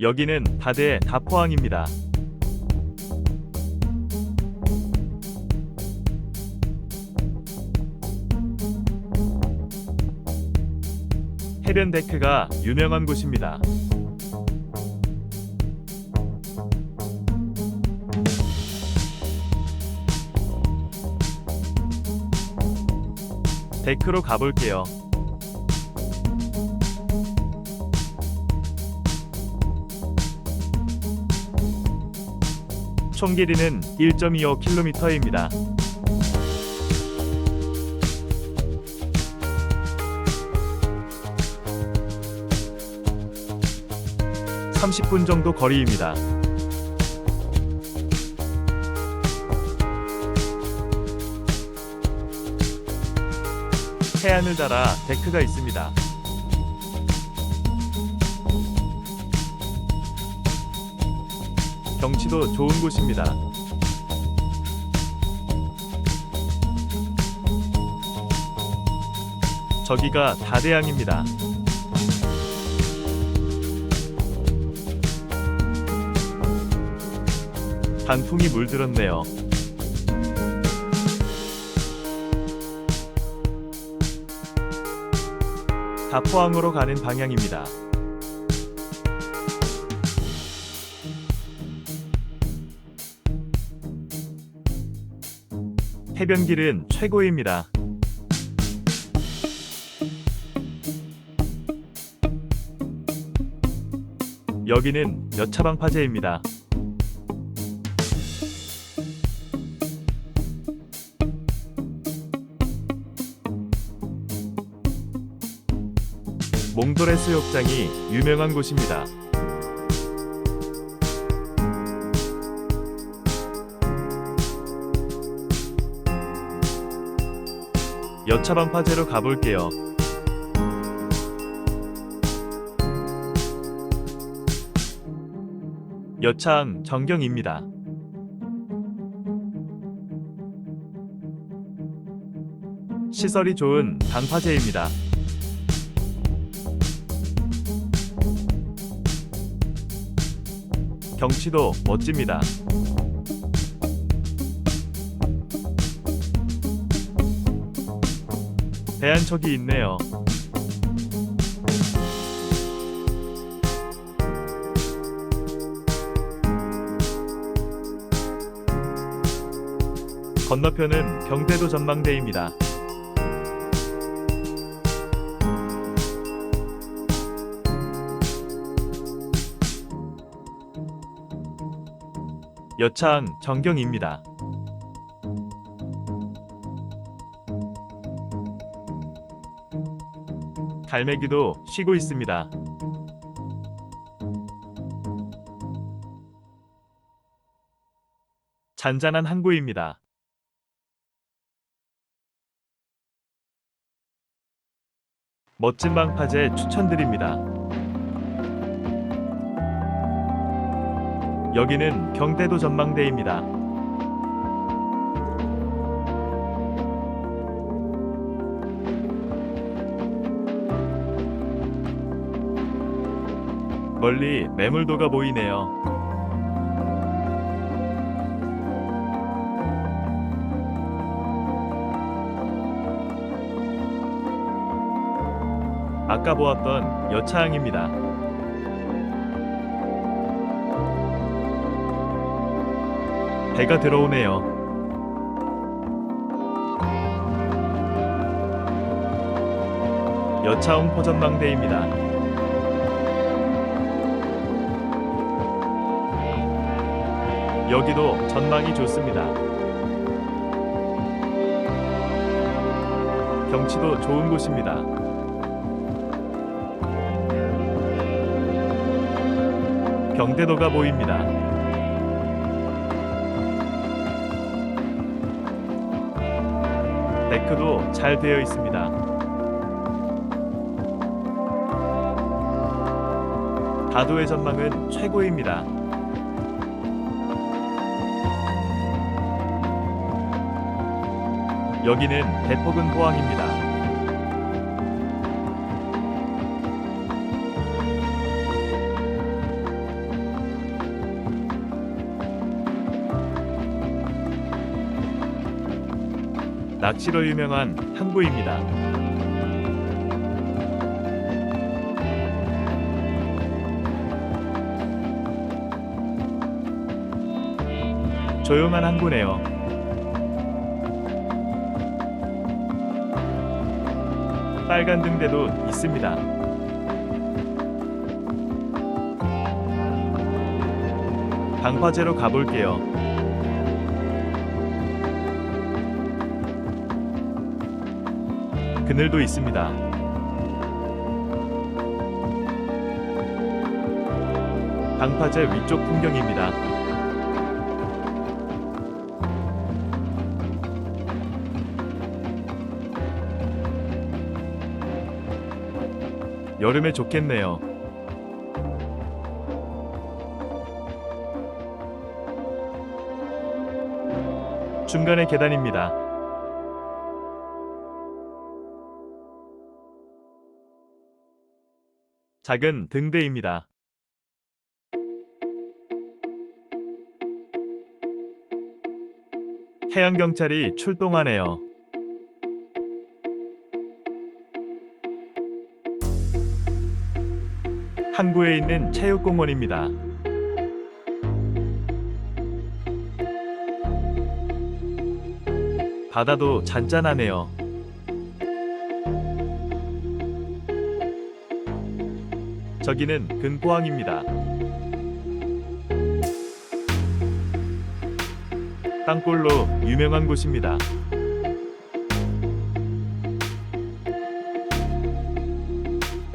여기는 다대 다포항입니다. 해변 데크가 유명한 곳입니다. 데크로 가볼게요. 총 길이는 1.25km입니다. (30분) 정도 거리입니다. 해안을 달아 데크가 있습니다. 경치도 좋은 곳입니다. 저기가 다대양입니다. 단풍이 물들었네요. 다포항으로 가는 방향입니다. 해변길은 최고입니다. 여기는 여차방파제입니다. 몽돌 해수욕장이 유명한 곳입니다. 여차방 파제로 가볼게요. 여창 정경입니다. 시설이 좋은 방파제입니다. 경치도 멋집니다. 대한척이 있네요. 건너편은 경대도 전망대입니다. 여창 정경입니다. 갈매기도 쉬고 있습니다. 잔잔한 항구입니다. 멋진 방파제 추천드립니다. 여기는 경대도 전망대입니다. 멀리 매물도가 보이네요. 아까 보았던 여차항입니다. 배가 들어오네요. 여차홍 포전망대입니다. 여기도 전망이 좋습니다. 경치도 좋은 곳입니다. 경대도가 보입니다. 데크도 잘 되어 있습니다. 다도의 전망은 최고입니다. 여기는 대포근 포항입니다. 낚시로 유명한 항구입니다. 조용한 항구네요. 빨간 등대도 있습니다. 방파제로 가볼게요. 그늘도 있습니다. 방파제 위쪽 풍경입니다. 여름에 좋겠네요. 중간에 계단입니다. 작은 등대입니다. 해양경찰이 출동하네요. 항구에 있는 체육공원입니다. 바다도 잔잔하네요. 저기는 근포항입니다. 땅굴로 유명한 곳입니다.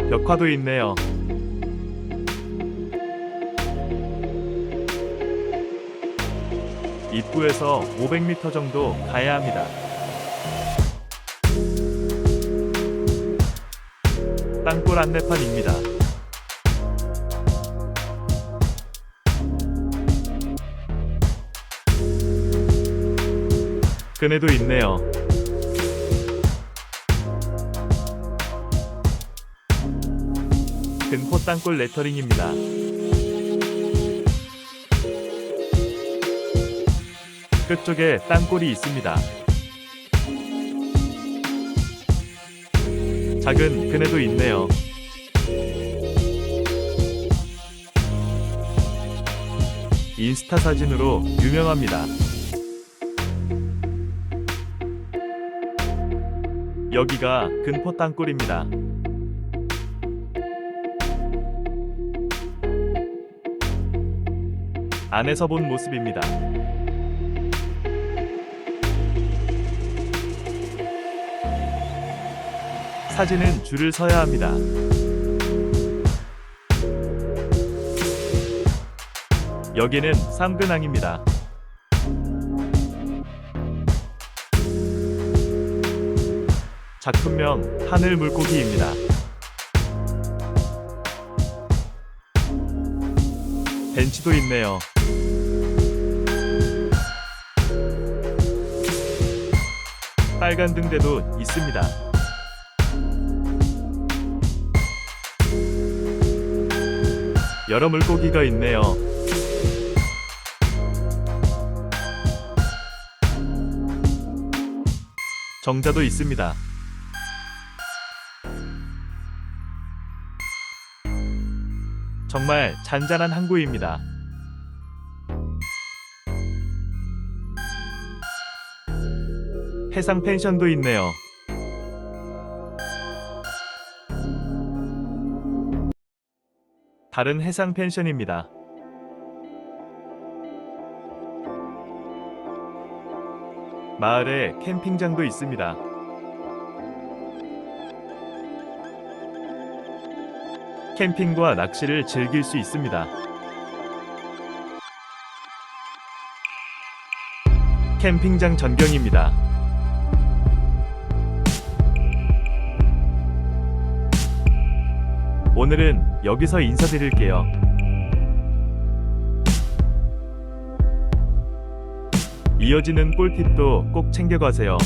벽화도 있네요. 입구에서 500m 정도 가야 합니다. 땅굴 안내판입니다. 그네도 있네요. 근포 땅굴 레터링입니다. 끝쪽에 땅굴이 있습니다. 작은 그네도 있네요. 인스타 사진으로 유명합니다. 여기가 근포 땅굴입니다. 안에서 본 모습입니다. 사진은 줄을 서야 합니다. 여기는 삼근항입니다. 작품명 하늘 물고기입니다. 벤치도 있네요. 빨간 등대도 있습니다. 여러 물고기가 있네요. 정자도 있습니다. 정말 잔잔한 항구입니다. 해상 펜션도 있네요. 다른 해상 펜션입니다. 마을에 캠핑장도 있습니다. 캠핑과 낚시를 즐길 수 있습니다. 캠핑장 전경입니다. 오늘은 여기서 인사드릴게요. 이어지는 꿀팁도 꼭 챙겨가세요.